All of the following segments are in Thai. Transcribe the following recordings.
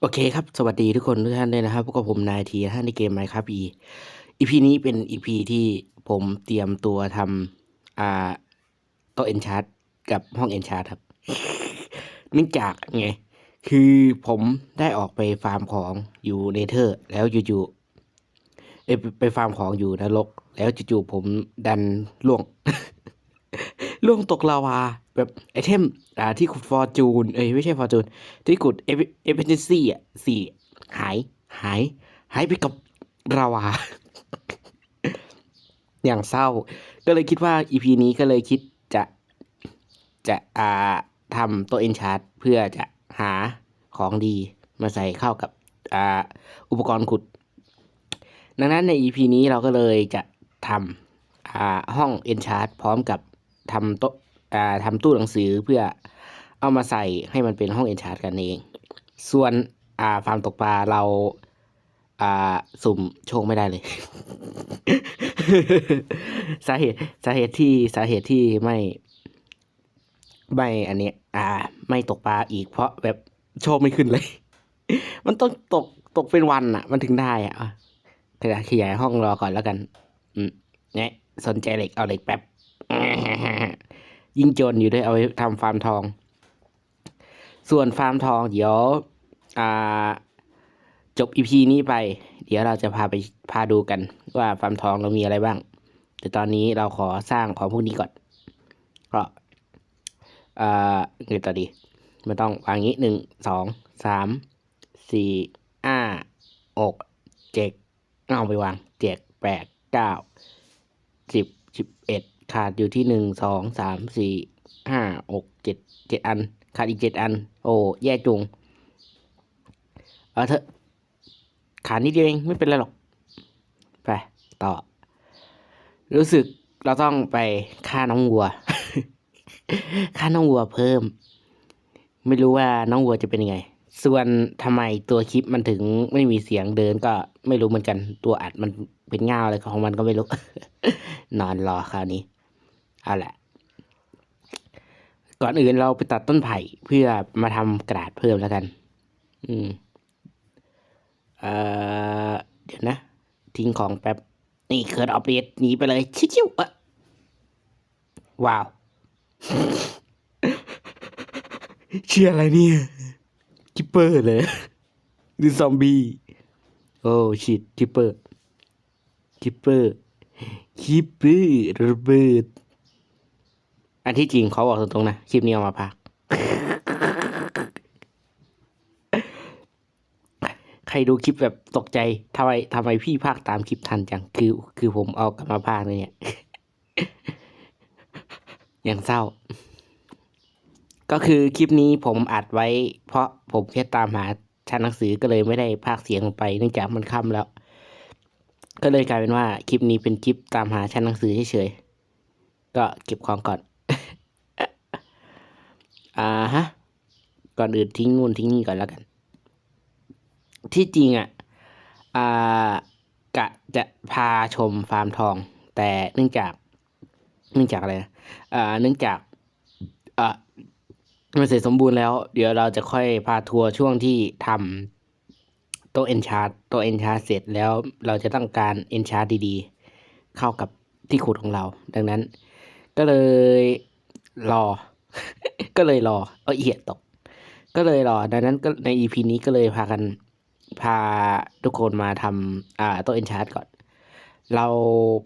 โอเคครับ สวัสดีทุกคนทุกท่านด้วยนะครับพบกับผมนายทีท่านในเกม Minecraft E EP นี้เป็น EP ที่ผมเตรียมตัวทำอ่าโต๊ะเอนชาร์กับห้องเอนชาร์ครับเนื่องจากไง คือผมได้ออกไปฟาร์มของอยู่เนเธอร์ แล้วจู่ๆเอ้ยไปไปฟาร์มของอยู่นรก แล้วจู่ๆผมดันล่วง ล่วงตกลาวา แบบไอเทมอ่าที่ขุดฟอร์จูนเอ้ยไม่ใช่ฟอร์จูนที่ขุดเอเอเ n นซี่อะสี่หายหาย หายไปกับลาวาอย่างเศร้า ก็เลยคิดว่า EP นี้ก็เลยคิดจะจะอ่าทำตัวเอนชาร์เพื่อจะหาของดีมาใส่เข้ากับอ่าอุปกรณ์ขุด ดังนั้นใน EP นี้เราก็เลยจะทำอ่าห้องเอนชาร์พร้อมกับทำโต๊ะ ทำตู้หนังสือเพื่อเอามาใส่ให้มันเป็นห้องเอนชาร์กันเอง ส่วนอ่าฟาร์มตกปลาเราอ่าสุ่มโชคไม่ได้เลย สาเหตุสาเหตุที่สาเหตุที่ไม่ไม่อันเนี้ยอ่า ไม่ตกปลาอีกเพราะแบบโชคไม่ขึ้นเลย มันต้องตกตกเป็นวันอะ มันถึงได้อะอะขยายขยายห้องรอก่อนแล้วกัน อืมเนี่ยสนใจเหล็กเอาเหล็กแป๊บ ยิ่งจนอยู่ด้วยเอาไว้ทำฟาร์มทอง ส่วนฟาร์มทองเดี๋ยวจบอีพีนี้ไป เดี๋ยวเราจะพาไปพาดูกันว่าฟาร์มทองเรามีอะไรบ้าง แต่ตอนนี้เราขอสร้างของพวกนี้ก่อนก็อ่าไงต่อดีมันต้องวางงี้หนึ่งสองสามสี่ห้าหกเจ็ดเอาไปวางเจ็ดแปดเก้าสิบสิบเอ็ด ขาดอยู่ที่หนึ่งสองสามสี่ห้าหกเจ็ดเจ็ดอัน ขาดอีกเจ็ดอัน โอ้แย่จุงเอาเถอะขาดนิดเดียวเองไม่เป็นไรหรอก ไป ต่อ รู้สึกเราต้องไปฆ่าน้องวัวฆ่าน้องวัวเพิ่ม ไม่รู้ว่าน้องวัวจะเป็นยังไง ส่วนทำไมตัวคลิปมันถึงไม่มีเสียงเดินก็ไม่รู้เหมือนกัน ตัวอัดมันเป็นเงาอะไรของมันก็ไม่รู้ นอนรอคราวนี้ เอาละก่อนอื่นเราไปตัดต้นไผ่เพื่อมาทำกระดาษเพิ่มแล้วกัน อืม เอ่อ เดี๋ยวนะ ทิ้งของแป๊บ นี่เคิร์ดออฟเดตหนีไปเลย ชิวๆอะว้าว เชื่ออะไรเนี่ยคิปเปอร์เลยหรือซอมบี้ โอ้ชิตคิปเปอร์คิปเปอร์คิปเปอร์ระเบิด อันที่จริงเขาบอกตรงๆนะคลิปนี้เอามาพัก ใครดูคลิปแบบตกใจทำไมทำไมพี่ภาคตามคลิปทันจังคือ คือผมเอากลับมาภาคเนี่ยอย่างเศร้า ก็คือคลิปนี้ผมอัดไว้ เพราะผมแค่ตามหาชั้นหนังสือก็เลยไม่ได้ภาคเสียงลงไปเนื่องจากมันค่ำแล้ว ก็เลยกลายเป็นว่าคลิปนี้เป็นคลิปตามหาชั้นหนังสือเฉยๆก็เก็บของก่อน อ่าฮะ ก่อนอื่นทิ้งนู่นทิ้งนี่ก่อนแล้วกัน ที่จริงอะ อ่ากะจะพาชมฟาร์มทอง แต่เนื่องจาก เนื่องจากอะไรนะอ่าเนื่องจากอ่ามันเสร็จสมบูรณ์แล้ว เดี๋ยวเราจะค่อยพาทัวร์ช่วงที่ทำโต๊ะเอนชาร์โต๊ะเอนชาร์เสร็จแล้วเราจะต้องการเอนชาร์ดีๆ เข้ากับที่ขุดของเรา ดังนั้น ก็เลยรอ ก็เลยรอเออเอียดตก ก็เลยรอ ดังนั้นก็ใน EP นี้ก็เลยพากันพาทุกคนมาทำอ่าโต๊ะเอนชาร์ก่อน เรา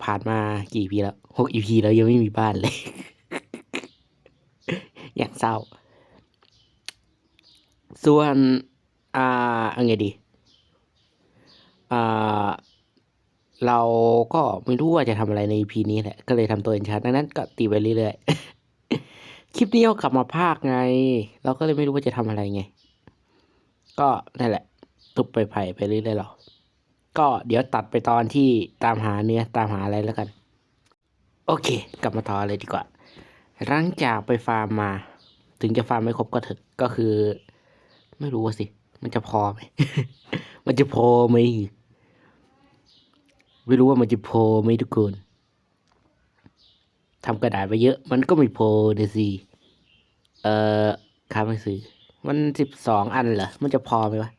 ผ่านมากี่ EP แล้วหก EP แล้วยังไม่มีบ้านเลย อย่างเศร้า ส่วน อ่าเอาไงดีอ่าเราก็ไม่รู้ว่าจะทำอะไรใน EP นี้แหละ ก็เลยทำตัวเองชัดดังนั้นก็ตีไปเรื่อยๆ คลิปนี้เอากลับมาภาคไง เราก็เลยไม่รู้ว่าจะทำอะไรไง ก็นั่นแหละทุบไปไผ่ไปเรื่อยๆหรอก็เดี๋ยวตัดไปตอนที่ตามหาเนื้อตามหาอะไรแล้วกัน โอเค กลับมาต่อเลยดีกว่าหลังจากไปฟาร์มมา ถึงจะฟาร์มไม่ครบก็เถอะก็คือ ไม่รู้สิ มันจะพอไหมมันจะพอไหมไม่รู้ว่ามันจะพอไหมทุกคน ทำกระดาษไปเยอะ มันก็ไม่พอเดยวสิเอ่อค้าหนังสือ มันสิบสองอันเหรอ มันจะพอไหมวะ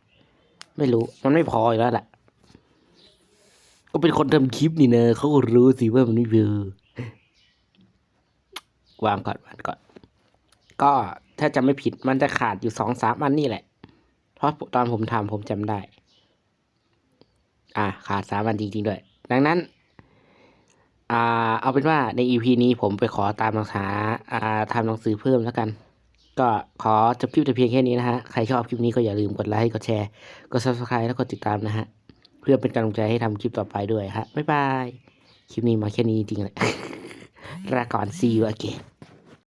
ไม่รู้ มันไม่พออยู่แล้วแหละ ก็เป็นคนทำคลิปนี่เนอะเขาก็รู้สิว่ามันไม่เบอวางก่อนวางก่อน ก็ถ้าจะไม่ผิดมันจะขาดอยู่สองสามอันนี่แหละ เพราะตอนผมทำผมจำได้ อ่าขาดสามอันจริงๆด้วย ดังนั้น อ่า เอาเป็นว่าใน EP นี้ผมไปขอตามหนังสือ่าทำหนังสือเพิ่มแล้วกัน ก็ขอจบคลิปแต่เพียงแค่นี้นะฮะ ใครชอบคลิปนี้ก็อย่าลืมกดไลค์ กดแชร์ กด subscribe แล้วกดติดตามนะฮะ เพื่อเป็นกำลังใจให้ทำคลิปต่อไปด้วยฮะ บ๊ายบาย คลิปนี้มาแค่นี้จริงๆแหละลาก่อน see you again